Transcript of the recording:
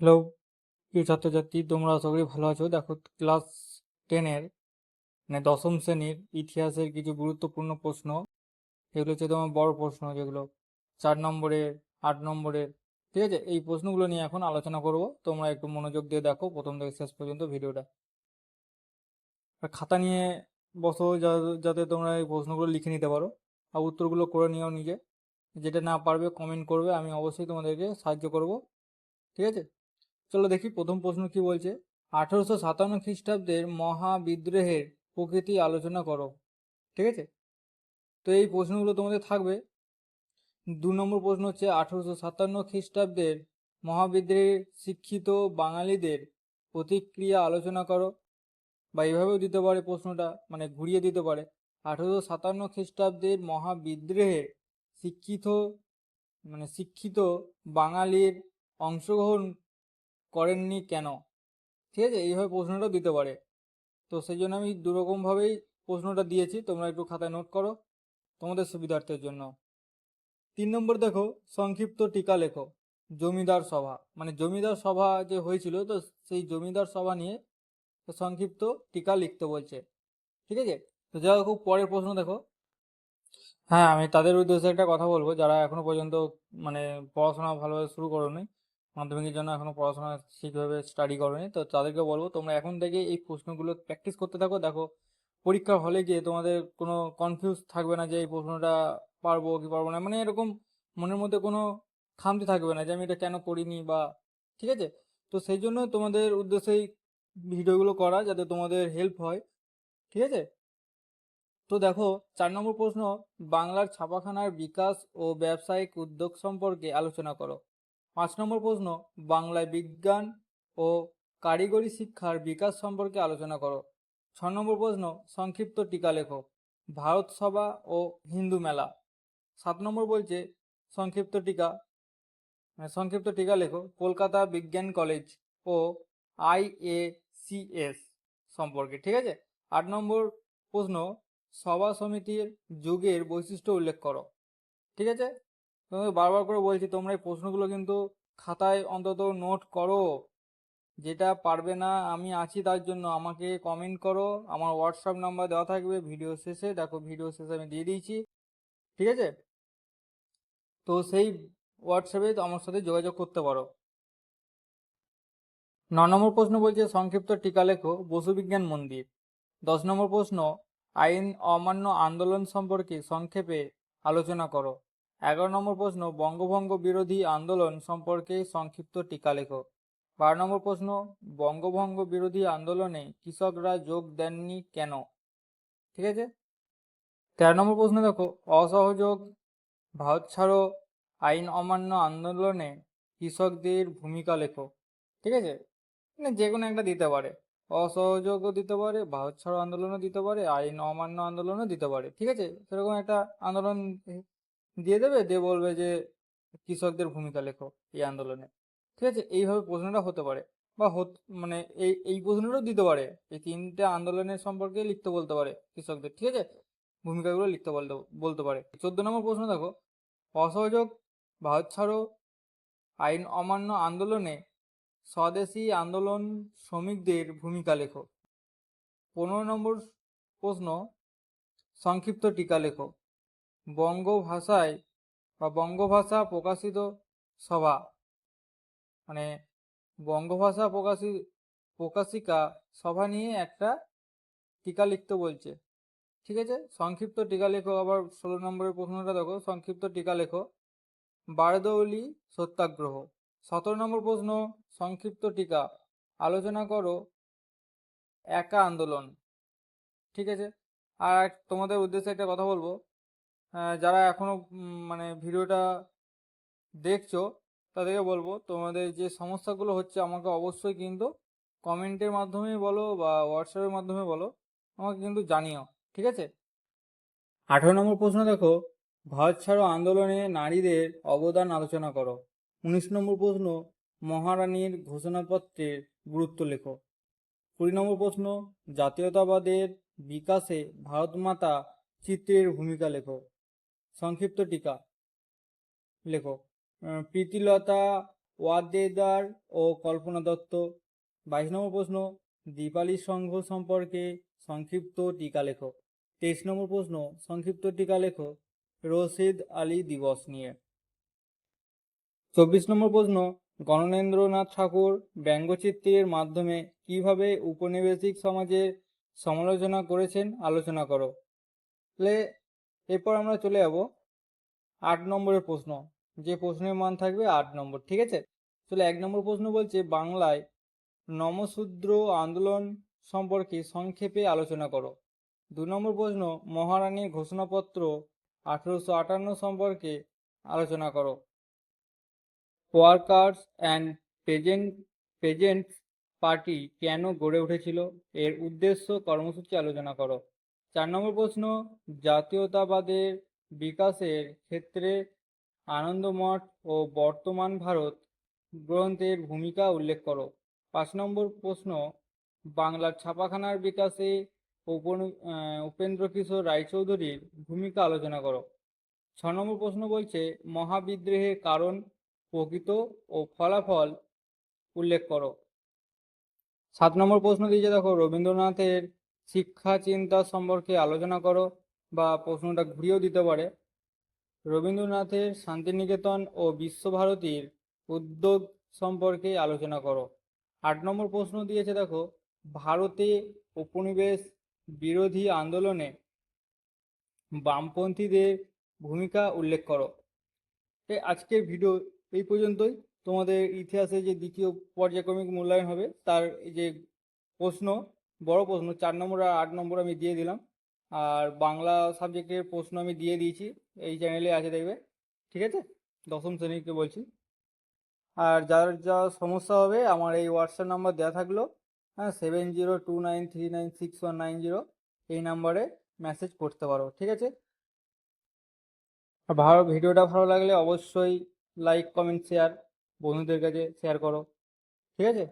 Hello, প্রিয় ছাত্রছাত্রী, তোমরা আশা করি ভালো আছো। দেখো, ক্লাস টেনের মানে দশম শ্রেণির ইতিহাসের কিছু গুরুত্বপূর্ণ প্রশ্ন। এগুলো হচ্ছে তোমার বড় প্রশ্ন, যেগুলো চার নম্বরের, আট নম্বরের, ঠিক আছে? এই প্রশ্নগুলো নিয়ে এখন আলোচনা করব। তোমরা একটু মনোযোগ দিয়ে দেখো প্রথম থেকে শেষ পর্যন্ত ভিডিওটা। খাতা নিয়ে বসো যাতে তোমরা এই প্রশ্নগুলো লিখে নিতে পারো আর উত্তরগুলো করে নিও নিজে। যেটা না পারবে কমেন্ট করবে, আমি অবশ্যই তোমাদেরকে সাহায্য করব। ঠিক আছে? চলো দেখি প্রথম প্রশ্ন কি বলছে। আঠারোশো সাতান্ন খ্রিস্টাব্দের মহাবিদ্রোহের প্রকৃতি আলোচনা করো। ঠিক আছে? তো এই প্রশ্নগুলো তোমাদের থাকবে। দু নম্বর প্রশ্ন হচ্ছে, আঠারোশো সাতান্ন খ্রিস্টাব্দের মহাবিদ্রোহে শিক্ষিত বাঙালিদের প্রতিক্রিয়া আলোচনা করো। বা এইভাবেও দিতে পারে প্রশ্নটা মানে ঘুরিয়ে দিতে পারে। আঠারোশো সাতান্ন খ্রিস্টাব্দের মহাবিদ্রোহে শিক্ষিত মানে শিক্ষিত বাঙালির অংশগ্রহণ করেননি কেন? ঠিক আছে, এইভাবে প্রশ্নটাও দিতে পারে। তো সেই জন্য আমি দুরকমভাবেই প্রশ্নটা দিয়েছি, তোমরা একটু খাতায় নোট করো তোমাদের সুবিধার্থের জন্য। তিন নম্বর দেখো, সংক্ষিপ্ত টিকা লেখো, জমিদার সভা। মানে জমিদার সভা যে হয়েছিল, তো সেই জমিদার সভা নিয়ে সংক্ষিপ্ত টিকা লিখতে বলছে। ঠিক আছে? তো যাই হোক, পরের প্রশ্ন দেখো। হ্যাঁ আমি তাদের উদ্দেশ্যে একটা কথা বলব, যারা এখনও পর্যন্ত মানে পড়াশোনা ভালোভাবে শুরু করোনি। মাধ্যমিকের জন্য এখনও পড়াশোনা ঠিকভাবে স্টাডি করোনি। তো তাদেরকে বলব, তোমরা এখন থেকে এই প্রশ্নগুলো প্র্যাকটিস করতে থাকো। দেখো পরীক্ষার হলে গিয়ে তোমাদের কোনো কনফিউজ থাকবে না যে এই প্রশ্নটা পারব কি পারব না। মানে এরকম মনের মধ্যে কোনো খামতি থাকবে না যে আমি এটা কেন করিনি বা, ঠিক আছে? তো সেই জন্য তোমাদের উদ্দেশ্যেই ভিডিওগুলো করা যাতে তোমাদের হেল্প হয়, ঠিক আছে? তো দেখো, চার নম্বর প্রশ্ন, বাংলার ছাপাখানার বিকাশ ও ব্যবসায়িক উদ্যোগ সম্পর্কে আলোচনা করো। পাঁচ নম্বর প্রশ্ন, বাংলায় বিজ্ঞান ও কারিগরি শিক্ষার বিকাশ সম্পর্কে আলোচনা করো। ছ নম্বর প্রশ্ন, সংক্ষিপ্ত টিকা লেখো, ভারত সভা ও হিন্দু মেলা। সাত নম্বর বলছে, সংক্ষিপ্ত টিকা মানে সংক্ষিপ্ত টিকা লেখো, কলকাতা বিজ্ঞান কলেজ ও আইএসিএস সম্পর্কে, ঠিক আছে? আট নম্বর প্রশ্ন, সভা সমিতির যুগের বৈশিষ্ট্য উল্লেখ করো, ঠিক আছে? তোমাকে বারবার করে বলছি, তোমরা এই প্রশ্নগুলো কিন্তু খাতায় অন্তত নোট করো। যেটা পারবে না, আমি আছি তার জন্য, আমাকে কমেন্ট করো। আমার হোয়াটসঅ্যাপ নাম্বার দেওয়া থাকবে ভিডিও শেষে। দেখো ভিডিও শেষে আমি দিয়ে দিয়েছি। ঠিক আছে? তো সেই হোয়াটসঅ্যাপে আমার সাথে যোগাযোগ করতে পারো। ন নম্বর প্রশ্ন বলছে, সংক্ষিপ্ত টিকা লেখো। বসুবিজ্ঞান মন্দির। দশ নম্বর প্রশ্ন, আইন অমান্য আন্দোলন সম্পর্কে সংক্ষেপে আলোচনা করো। এগারো নম্বর প্রশ্ন, বঙ্গভঙ্গ বিরোধী আন্দোলন সম্পর্কে সংক্ষিপ্ত টিকা লেখো। বারো নম্বর প্রশ্ন, বঙ্গভঙ্গ বিরোধী আন্দোলনে কৃষকরা যোগ দেননি কেন? ঠিক আছে? তেরো নম্বর প্রশ্ন দেখো, অসহযোগ, ভারত ছাড়ো, আইন অমান্য আন্দোলনে কৃষকদের ভূমিকা লেখো। ঠিক আছে? মানে যে কোনো একটা দিতে পারে। অসহযোগও দিতে পারে, ভারত ছাড়ো আন্দোলনও দিতে পারে, আইন অমান্য আন্দোলনও দিতে পারে। ঠিক আছে? সেরকম একটা আন্দোলন দিয়ে দেবে, দিয়ে বলবে যে, কৃষকদের ভূমিকা লেখো এই আন্দোলনে। ঠিক আছে? এইভাবে প্রশ্নটা হতে পারে বা মানে এই এই প্রশ্নটাও দিতে পারে। এই তিনটে আন্দোলনের সম্পর্কে লিখতে বলতে পারে কৃষকদের, ঠিক আছে? ভূমিকাগুলো লিখতে বলতে বলতে পারে। চোদ্দ নম্বর প্রশ্ন দেখো। অসহযোগ, ভারত ছাড়ো, আইন অমান্য আন্দোলনে স্বদেশি আন্দোলন শ্রমিকদের ভূমিকা লেখো। পনেরো নম্বর প্রশ্ন, সংক্ষিপ্ত টিকা লেখো। বঙ্গভাষায় বা বঙ্গভাষা প্রকাশিত সভা। মানে বঙ্গভাষা প্রকাশি, প্রকাশিকা সভা নিয়ে একটা টিকা লিখতে বলছে। ঠিক আছে? সংক্ষিপ্ত টিকা লেখো। আবার ষোলো নম্বরের প্রশ্নটা দেখো। সংক্ষিপ্ত টিকা লেখো। বারদৌলি সত্যাগ্রহ। সতেরো নম্বর প্রশ্ন, সংক্ষিপ্ত টিকা। আলোচনা করো। একা আন্দোলন। ঠিক আছে? আর তোমাদের উদ্দেশ্যে একটা কথা বলব। যারা এখনও উম, মানে ভিডিওটা দেখছ তাদেরকে বলব তোমাদের যে সমস্যাগুলো হচ্ছে আমাকে অবশ্যই কিন্তু কমেন্টের মাধ্যমে বলো বা হোয়াটসঅ্যাপের মাধ্যমে বলো আমাকে কিন্তু জানিও ঠিক আছে? আঠারো নম্বর প্রশ্ন দেখো ভারত ছাড়ো আন্দোলনে নারীদের অবদান আলোচনা করো। উনিশ নম্বর প্রশ্ন মহারানীর ঘোষণাপত্রের গুরুত্ব লেখো। কুড়ি নম্বর প্রশ্ন জাতীয়তাবাদের বিকাশে ভারত মাতা চিত্রের ভূমিকা লেখো। সংক্ষিপ্ত টিকা। লেখো আহ, প্রীতিলতা ওয়াদ্দেদার ও কল্পনা দত্ত। বাইশ নম্বর প্রশ্ন দীপালি সংঘ সম্পর্কে সংক্ষিপ্ত টিকা লেখো। তেইশ নম্বর প্রশ্ন সংক্ষিপ্ত টিকা লেখো রশিদ আলী দিবস নিয়ে। চব্বিশ নম্বর প্রশ্ন গণেন্দ্রনাথ ঠাকুর ব্যঙ্গচিত্রের মাধ্যমে কীভাবে উপনিবেশিক সমাজের সমালোচনা করেছেন আলোচনা করো। এরপর আমরা চলে যাব আট নম্বরের প্রশ্ন। যে প্রশ্নের মান থাকবে আট নম্বর, ঠিক আছে? তাহলে এক নম্বর প্রশ্ন বলছে, বাংলায় নমশূদ্র আন্দোলন সম্পর্কে সংক্ষেপে আলোচনা করো। দু নম্বর প্রশ্ন, মহারানীর ঘোষণাপত্র আঠেরোশো আটান্ন সম্পর্কে আলোচনা করো। Workers and peasant peasants party কেন গড়ে উঠেছিল? এর উদ্দেশ্য কর্মসূচি আলোচনা করো। চার নম্বর প্রশ্ন, জাতীয়তাবাদের বিকাশের ক্ষেত্রে আনন্দমঠ ও বর্তমান ভারত গ্রন্থের ভূমিকা উল্লেখ করো। পাঁচ নম্বর প্রশ্ন, বাংলার ছাপাখানার বিকাশে উপেন্দ্র কিশোর রায়চৌধুরীর ভূমিকা আলোচনা করো। ছ নম্বর প্রশ্ন বলছে, মহাবিদ্রোহের কারণ প্রকৃত ও ফলাফল উল্লেখ করো। সাত নম্বর প্রশ্ন দিয়েছে দেখো, রবীন্দ্রনাথের শিক্ষা চিন্তা সম্পর্কে আলোচনা করো বা প্রশ্নটা ঘুরিয়েও দিতে পারে। রবীন্দ্রনাথের শান্তিনিকেতন ও বিশ্বভারতীর উদ্যোগ সম্পর্কে আলোচনা করো। আট নম্বর প্রশ্ন দিয়েছে, দেখো, ভারতে উপনিবেশ বিরোধী আন্দোলনে বামপন্থীদের ভূমিকা উল্লেখ করো। আজকের ভিডিও এই পর্যন্তই। তোমাদের ইতিহাসে যে দ্বিতীয় পর্যায়ক্রমিক মূল্যায়ন হবে, তার যে প্রশ্ন বড় প্রশ্ন, চার নম্বর আর আট নম্বর আমি দিয়ে দিলাম। আর বাংলা সাবজেক্টের প্রশ্ন আমি দিয়ে দিয়েছি, এই চ্যানেলে আছে দেখবে, ঠিক আছে? দশম শ্রেণীকে বলছি। আর যার যা সমস্যা হবে, আমার এই হোয়াটসঅ্যাপ নাম্বার দেওয়া থাকল হ্যাঁ seven zero two nine three nine six one nine zero এই নাম্বারে মেসেজ করতে পারো, ঠিক আছে? ভালো, ভিডিওটা ভালো লাগলে অবশ্যই লাইক কমেন্ট শেয়ার বন্ধুদের কাছে শেয়ার করো, ঠিক আছে?